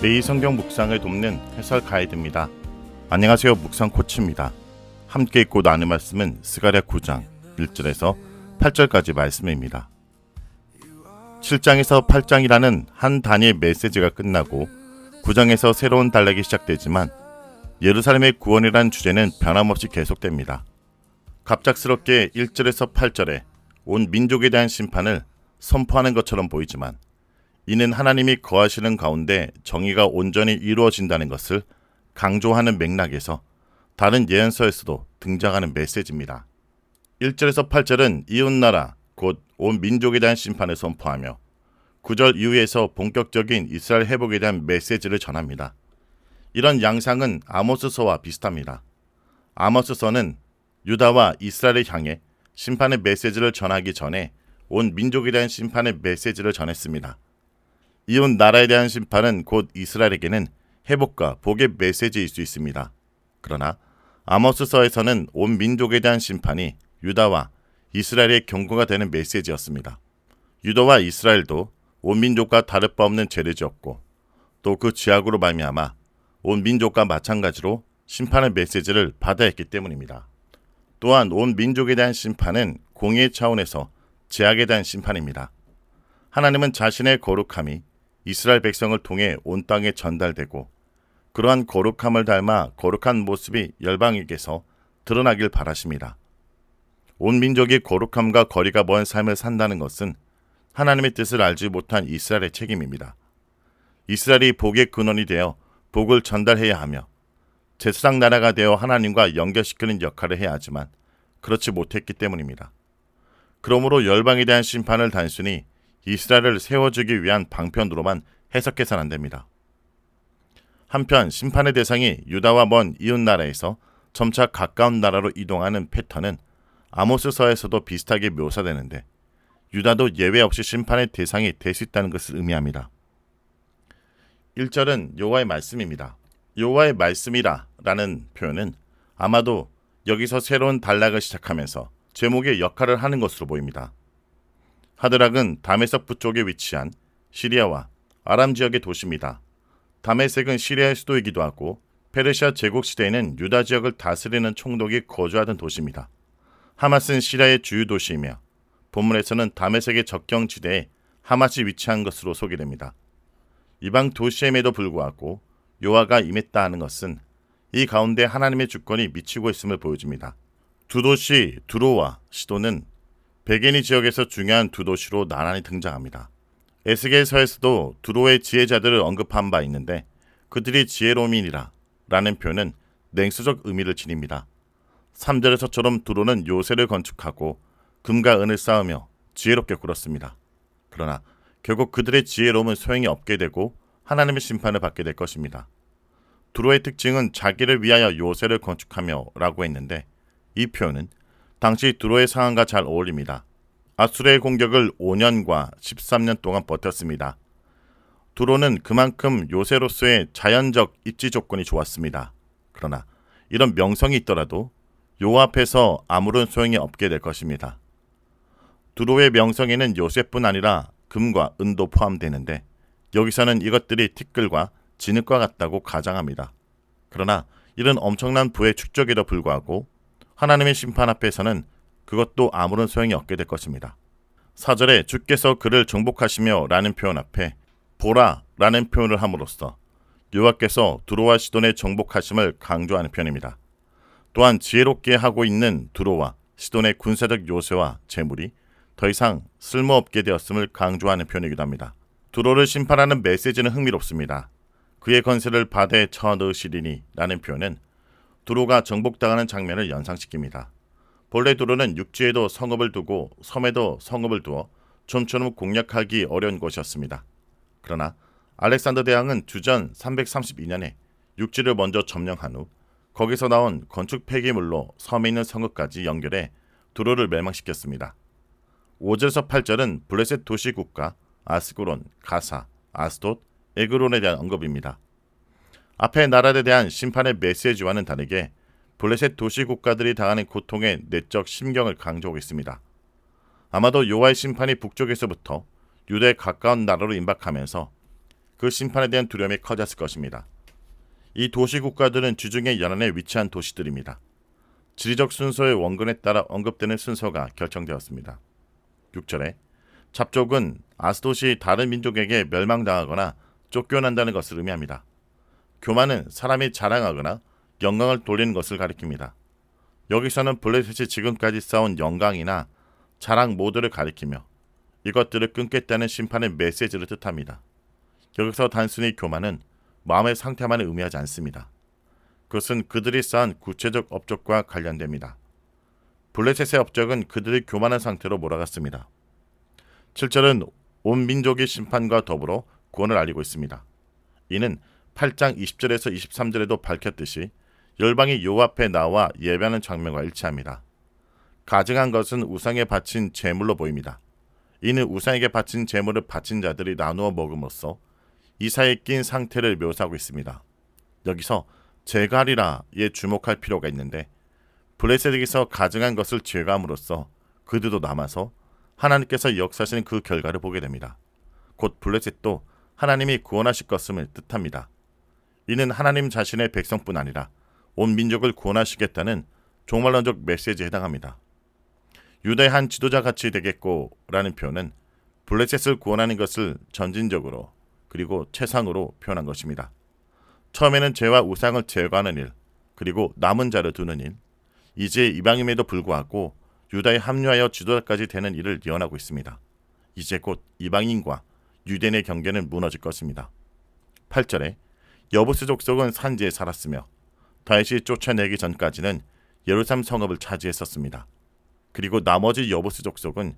매일 성경 묵상을 돕는 해설 가이드입니다. 안녕하세요. 묵상 코치입니다. 함께 읽고 나눌 말씀은 스가랴 9장 1절에서 8절까지 말씀입니다. 7장에서 8장이라는 한 단위의 메시지가 끝나고 9장에서 새로운 단락이 시작되지만 예루살렘의 구원이란 주제는 변함없이 계속됩니다. 갑작스럽게 1절에서 8절에 온 민족에 대한 심판을 선포하는 것처럼 보이지만 이는 하나님이 거하시는 가운데 정의가 온전히 이루어진다는 것을 강조하는 맥락에서 다른 예언서에서도 등장하는 메시지입니다. 1절에서 8절은 이웃나라 곧 온 민족에 대한 심판을 선포하며 9절 이후에서 본격적인 이스라엘 회복에 대한 메시지를 전합니다. 이런 양상은 아모스서와 비슷합니다. 아모스서는 유다와 이스라엘을 향해 심판의 메시지를 전하기 전에 온 민족에 대한 심판의 메시지를 전했습니다. 이웃 나라에 대한 심판은 곧 이스라엘에게는 회복과 복의 메시지일 수 있습니다. 그러나 아모스서에서는 온 민족에 대한 심판이 유다와 이스라엘의 경고가 되는 메시지였습니다. 유다와 이스라엘도 온 민족과 다를 바 없는 죄를 지었고 또 그 죄악으로 말미암아 온 민족과 마찬가지로 심판의 메시지를 받아야 했기 때문입니다. 또한 온 민족에 대한 심판은 공의 차원에서 죄악에 대한 심판입니다. 하나님은 자신의 거룩함이 이스라엘 백성을 통해 온 땅에 전달되고 그러한 거룩함을 닮아 거룩한 모습이 열방에게서 드러나길 바라십니다. 온 민족이 거룩함과 거리가 먼 삶을 산다는 것은 하나님의 뜻을 알지 못한 이스라엘의 책임입니다. 이스라엘이 복의 근원이 되어 복을 전달해야 하며 제사장 나라가 되어 하나님과 연결시키는 역할을 해야 하지만 그렇지 못했기 때문입니다. 그러므로 열방에 대한 심판을 단순히 이스라엘을 세워주기 위한 방편으로만 해석해서는 안 됩니다. 한편 심판의 대상이 유다와 먼 이웃 나라에서 점차 가까운 나라로 이동하는 패턴은 아모스서에서도 비슷하게 묘사되는데 유다도 예외 없이 심판의 대상이 될 수 있다는 것을 의미합니다. 1절은 여호와의 말씀입니다. 여호와의 말씀이라라는 표현은 아마도 여기서 새로운 단락을 시작하면서 제목의 역할을 하는 것으로 보입니다. 하드락은 다메섹 북쪽에 위치한 시리아와 아람 지역의 도시입니다. 다메섹은 시리아의 수도이기도 하고 페르시아 제국 시대에는 유다 지역을 다스리는 총독이 거주하던 도시입니다. 하마스는 시리아의 주요 도시이며 본문에서는 다메섹의 적경 지대에 하마스 위치한 것으로 소개됩니다. 이방 도시임에도 불구하고 요하가 임했다 하는 것은 이 가운데 하나님의 주권이 미치고 있음을 보여줍니다. 두 도시 두로와 시도는 베게니 지역에서 중요한 두 도시로 나란히 등장합니다. 에스겔서에서도 두로의 지혜자들을 언급한 바 있는데 그들이 지혜로민이라 라는 표현은 냉수적 의미를 지닙니다. 3절에서처럼 두로는 요새를 건축하고 금과 은을 쌓으며 지혜롭게 굴었습니다. 그러나 결국 그들의 지혜로움은 소용이 없게 되고 하나님의 심판을 받게 될 것입니다. 두로의 특징은 자기를 위하여 요새를 건축하며 라고 했는데 이 표현은 당시 두로의 상황과 잘 어울립니다. 아수르의 공격을 5년과 13년 동안 버텼습니다. 두로는 그만큼 요새로서의 자연적 입지 조건이 좋았습니다. 그러나 이런 명성이 있더라도 요 앞에서 아무런 소용이 없게 될 것입니다. 두로의 명성에는 요새뿐 아니라 금과 은도 포함되는데 여기서는 이것들이 티끌과 진흙과 같다고 가장합니다. 그러나 이런 엄청난 부의 축적에도 불구하고 하나님의 심판 앞에서는 그것도 아무런 소용이 없게 될 것입니다. 사절에 주께서 그를 정복하시며 라는 표현 앞에 보라 라는 표현을 함으로써 여호와께서 두로와 시돈의 정복하심을 강조하는 표현입니다. 또한 지혜롭게 하고 있는 두로와 시돈의 군사적 요새와 재물이 더 이상 쓸모없게 되었음을 강조하는 표현이기도 합니다. 두로를 심판하는 메시지는 흥미롭습니다. 그의 건세를 바다에 쳐넣으시리니 라는 표현은 두로가 정복당하는 장면을 연상시킵니다. 본래 두로는 육지에도 성읍을 두고 섬에도 성읍을 두어 좀처럼 공략하기 어려운 곳이었습니다. 그러나 알렉산더 대왕은 주전 332년에 육지를 먼저 점령한 후 거기서 나온 건축 폐기물로 섬에 있는 성읍까지 연결해 두로를 멸망시켰습니다. 5절에서 8절은 블레셋 도시 국가 아스구론, 가사, 아스돗, 에그론에 대한 언급입니다. 앞의 나라에 대한 심판의 메시지와는 다르게 블레셋 도시 국가들이 당하는 고통의 내적 심경을 강조하고 있습니다. 아마도 요하의 심판이 북쪽에서부터 유대에 가까운 나라로 임박하면서 그 심판에 대한 두려움이 커졌을 것입니다. 이 도시 국가들은 주중의 연안에 위치한 도시들입니다. 지리적 순서의 원근에 따라 언급되는 순서가 결정되었습니다. 6절에 잡족은 아스도시 다른 민족에게 멸망당하거나 쫓겨난다는 것을 의미합니다. 교만은 사람이 자랑하거나 영광을 돌리는 것을 가리킵니다. 여기서는 블레셋이 지금까지 쌓은 영광이나 자랑 모두를 가리키며 이것들을 끊겠다는 심판의 메시지를 뜻합니다. 여기서 단순히 교만은 마음의 상태만을 의미하지 않습니다. 그것은 그들이 쌓은 구체적 업적과 관련됩니다. 블레셋의 업적은 그들의 교만한 상태로 몰아갔습니다. 7절은 온 민족의 심판과 더불어 구원을 알리고 있습니다. 이는 8장 20절에서 23절에도 밝혔듯이 열방이 요 앞에 나와 예배하는 장면과 일치합니다. 가증한 것은 우상에 바친 제물로 보입니다. 이는 우상에게 바친 제물을 바친 자들이 나누어 먹음으로써 이사에 낀 상태를 묘사하고 있습니다. 여기서 제갈이라에 주목할 필요가 있는데 블레셋에게서 가증한 것을 제거함으로써 그들도 남아서 하나님께서 역사하시는 그 결과를 보게 됩니다. 곧 블레셋도 하나님이 구원하실 것임을 뜻합니다. 이는 하나님 자신의 백성뿐 아니라 온 민족을 구원하시겠다는 종말론적 메시지에 해당합니다. 유다의 한 지도자 같이 되겠고라는 표현은 블레셋을 구원하는 것을 전진적으로 그리고 최상으로 표현한 것입니다. 처음에는 죄와 우상을 제거하는 일, 그리고 남은 자를 두는 일, 이제 이방임에도 불구하고 유다에 합류하여 지도자까지 되는 일을 예언하고 있습니다. 이제 곧 이방인과 유대인의 경계는 무너질 것입니다. 8절에 여부스 족속은 산지에 살았으며 다윗이 쫓아내기 전까지는 예루살렘 성읍을 차지했었습니다. 그리고 나머지 여부스 족속은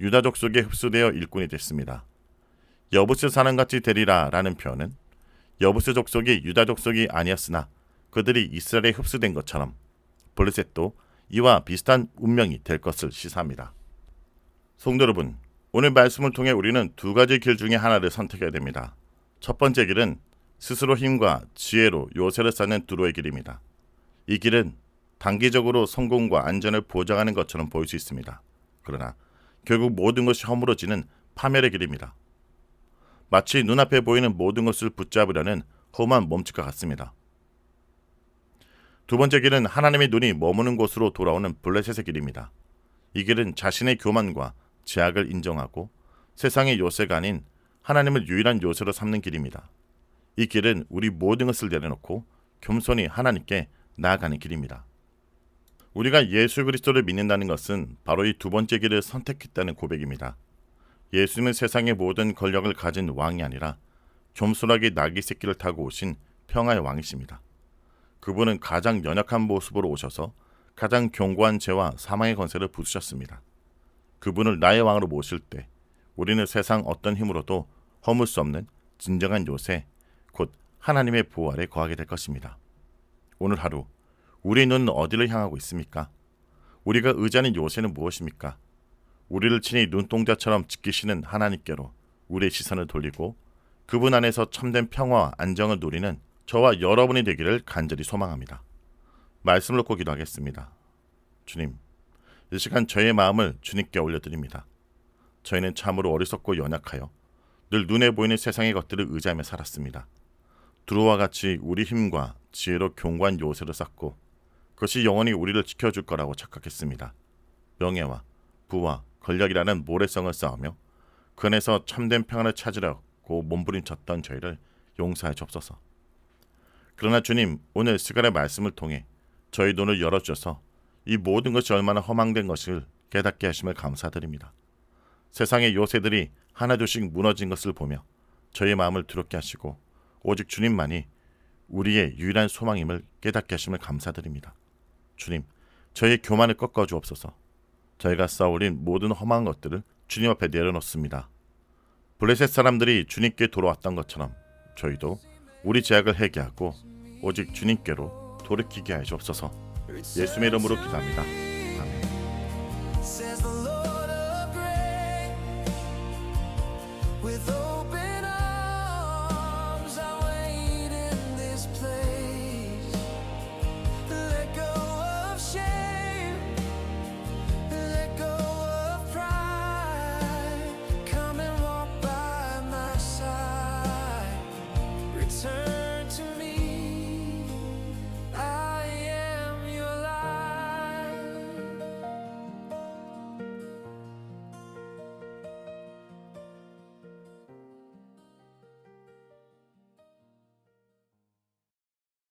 유다 족속에 흡수되어 일꾼이 됐습니다. 여부스 사람같이 되리라라는 표현은 여부스 족속이 유다 족속이 아니었으나 그들이 이스라엘에 흡수된 것처럼 블레셋도 이와 비슷한 운명이 될 것을 시사합니다. 성도 여러분, 오늘 말씀을 통해 우리는 두 가지 길 중에 하나를 선택해야 됩니다. 첫 번째 길은 스스로 힘과 지혜로 요새를 쌓는 두로의 길입니다. 이 길은 단기적으로 성공과 안전을 보장하는 것처럼 보일 수 있습니다. 그러나 결국 모든 것이 허물어지는 파멸의 길입니다. 마치 눈앞에 보이는 모든 것을 붙잡으려는 험한 몸짓과 같습니다. 두 번째 길은 하나님의 눈이 머무는 곳으로 돌아오는 블레셋의 길입니다. 이 길은 자신의 교만과 제약을 인정하고 세상의 요새가 아닌 하나님을 유일한 요새로 삼는 길입니다. 이 길은 우리 모든 것을 내려놓고 겸손히 하나님께 나아가는 길입니다. 우리가 예수 그리스도를 믿는다는 것은 바로 이 두 번째 길을 선택했다는 고백입니다. 예수님은 세상의 모든 권력을 가진 왕이 아니라 겸손하게 나귀 새끼를 타고 오신 평화의 왕이십니다. 그분은 가장 연약한 모습으로 오셔서 가장 견고한 죄와 사망의 권세를 부수셨습니다. 그분을 나의 왕으로 모실 때 우리는 세상 어떤 힘으로도 허물 수 없는 진정한 요새, 곧 하나님의 보호 아래 거하게 될 것입니다. 오늘 하루 우리의 눈은 어디를 향하고 있습니까? 우리가 의지하는 요새는 무엇입니까? 우리를 친히 눈동자처럼 지키시는 하나님께로 우리의 시선을 돌리고 그분 안에서 참된 평화와 안정을 누리는 저와 여러분이 되기를 간절히 소망합니다. 말씀을 놓고 기도하겠습니다. 주님, 이 시간 저의 마음을 주님께 올려드립니다. 저희는 참으로 어리석고 연약하여 늘 눈에 보이는 세상의 것들을 의지하며 살았습니다. 두루와 같이 우리 힘과 지혜로 견고한 요새를 쌓고 그것이 영원히 우리를 지켜줄 거라고 착각했습니다. 명예와 부와 권력이라는 모래성을 쌓으며 그 안에서 참된 평안을 찾으려고 몸부림쳤던 저희를 용서해 주옵소서. 그러나 주님, 오늘 시간의 말씀을 통해 저희 눈을 열어주셔서 이 모든 것이 얼마나 허망된 것을 깨닫게 하심을 감사드립니다. 세상의 요새들이 하나둘씩 무너진 것을 보며 저희 마음을 두렵게 하시고 오직 주님만이 우리의 유일한 소망임을 깨닫게 하심을 감사드립니다. 주님, 저희의 교만을 꺾어 주옵소서. 저희가 쌓아올린 모든 험한 것들을 주님 앞에 내려놓습니다. 블레셋 사람들이 주님께 돌아왔던 것처럼 저희도 우리 죄악을 회개하고 오직 주님께로 돌이키게 하시옵소서. 예수의 이름으로 기도합니다.